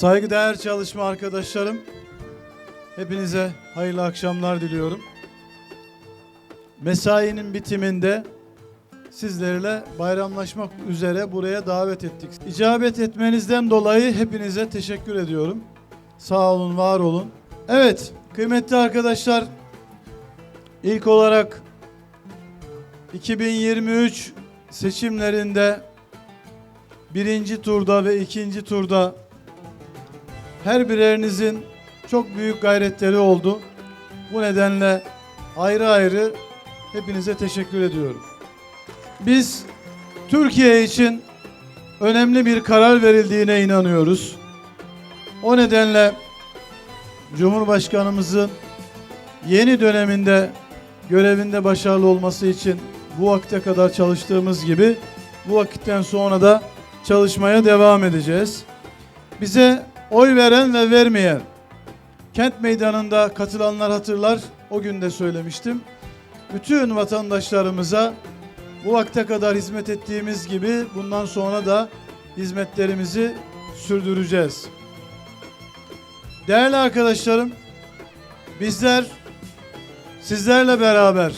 Saygıdeğer çalışma arkadaşlarım, hepinize hayırlı akşamlar diliyorum. Mesainin bitiminde sizlerle bayramlaşmak üzere buraya davet ettik. İcabet etmenizden dolayı hepinize teşekkür ediyorum. Sağ olun, var olun. Evet, kıymetli arkadaşlar, ilk olarak 2023 seçimlerinde birinci turda ve ikinci turda her birerinizin çok büyük gayretleri oldu. Bu nedenle ayrı ayrı hepinize teşekkür ediyorum. Biz Türkiye için önemli bir karar verildiğine inanıyoruz. O nedenle Cumhurbaşkanımızın yeni döneminde görevinde başarılı olması için bu vakte kadar çalıştığımız gibi bu vakitten sonra da çalışmaya devam edeceğiz. Bize oy veren ve vermeyen kent meydanında katılanlar hatırlar. O gün de söylemiştim. Bütün vatandaşlarımıza bu vakte kadar hizmet ettiğimiz gibi bundan sonra da hizmetlerimizi sürdüreceğiz. Değerli arkadaşlarım, bizler sizlerle beraber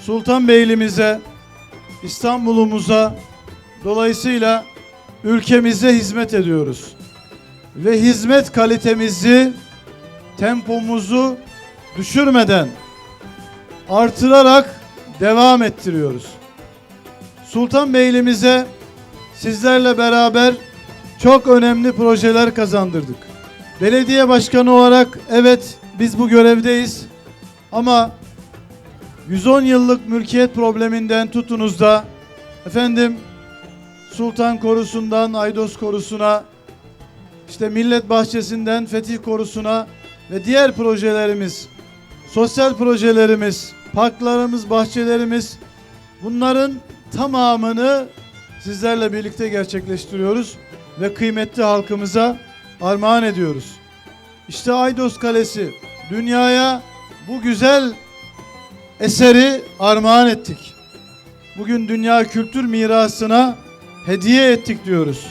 Sultanbeyli'mize, İstanbul'umuza, dolayısıyla ülkemize hizmet ediyoruz. Ve hizmet kalitemizi, tempomuzu düşürmeden artırarak devam ettiriyoruz. Sultanbeyli'mize sizlerle beraber çok önemli projeler kazandırdık. Belediye başkanı olarak evet biz bu görevdeyiz ama 110 yıllık mülkiyet probleminden tutunuz da efendim Sultan Korusu'ndan Aydos Korusu'na işte Millet Bahçesi'nden Fetih Korusu'na ve diğer projelerimiz, sosyal projelerimiz, parklarımız, bahçelerimiz bunların tamamını sizlerle birlikte gerçekleştiriyoruz ve kıymetli halkımıza armağan ediyoruz. İşte Aydos Kalesi dünyaya bu güzel eseri armağan ettik. Bugün dünya kültür mirasına hediye ettik diyoruz.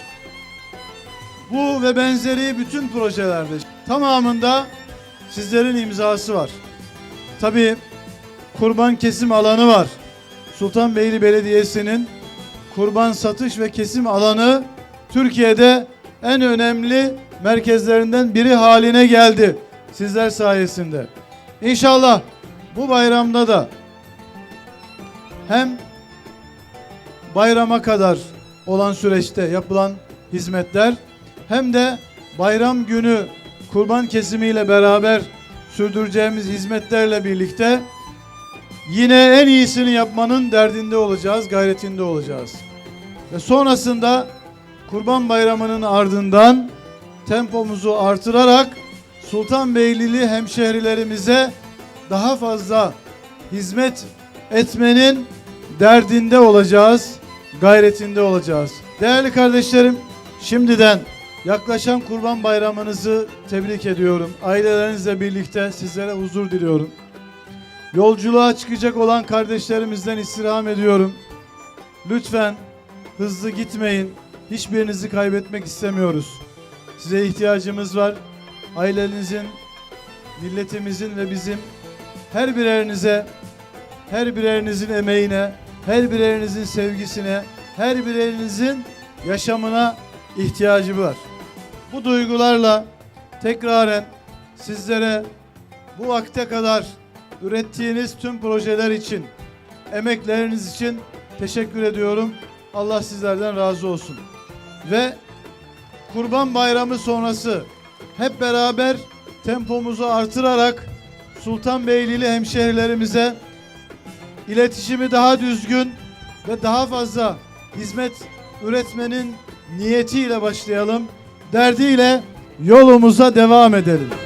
Bu ve benzeri bütün projelerde tamamında sizlerin imzası var. Tabii kurban kesim alanı var. Sultanbeyli Belediyesi'nin kurban satış ve kesim alanı Türkiye'de en önemli merkezlerinden biri haline geldi sizler sayesinde. İnşallah bu bayramda da hem bayrama kadar olan süreçte yapılan hizmetler hem de bayram günü kurban kesimiyle beraber sürdüreceğimiz hizmetlerle birlikte yine en iyisini yapmanın derdinde olacağız, gayretinde olacağız. Ve sonrasında Kurban Bayramı'nın ardından tempomuzu artırarak Sultanbeylili hemşehrilerimize daha fazla hizmet etmenin derdinde olacağız, gayretinde olacağız. Değerli kardeşlerim, şimdiden yaklaşan Kurban Bayramınızı tebrik ediyorum. Ailelerinizle birlikte sizlere huzur diliyorum. Yolculuğa çıkacak olan kardeşlerimizden istirham ediyorum. Lütfen hızlı gitmeyin. Hiçbirinizi kaybetmek istemiyoruz. Size ihtiyacımız var. Ailenizin, milletimizin ve bizim her birerinize, her birerinizin emeğine, her birerinizin sevgisine, her birerinizin yaşamına ihtiyacı var. Bu duygularla tekraren sizlere bu vakte kadar ürettiğiniz tüm projeler için, emekleriniz için teşekkür ediyorum. Allah sizlerden razı olsun. Ve Kurban Bayramı sonrası hep beraber tempomuzu artırarak Sultanbeylili hemşehrilerimize iletişimi daha düzgün ve daha fazla hizmet üretmenin niyetiyle başlayalım. Derdiyle yolumuza devam edelim.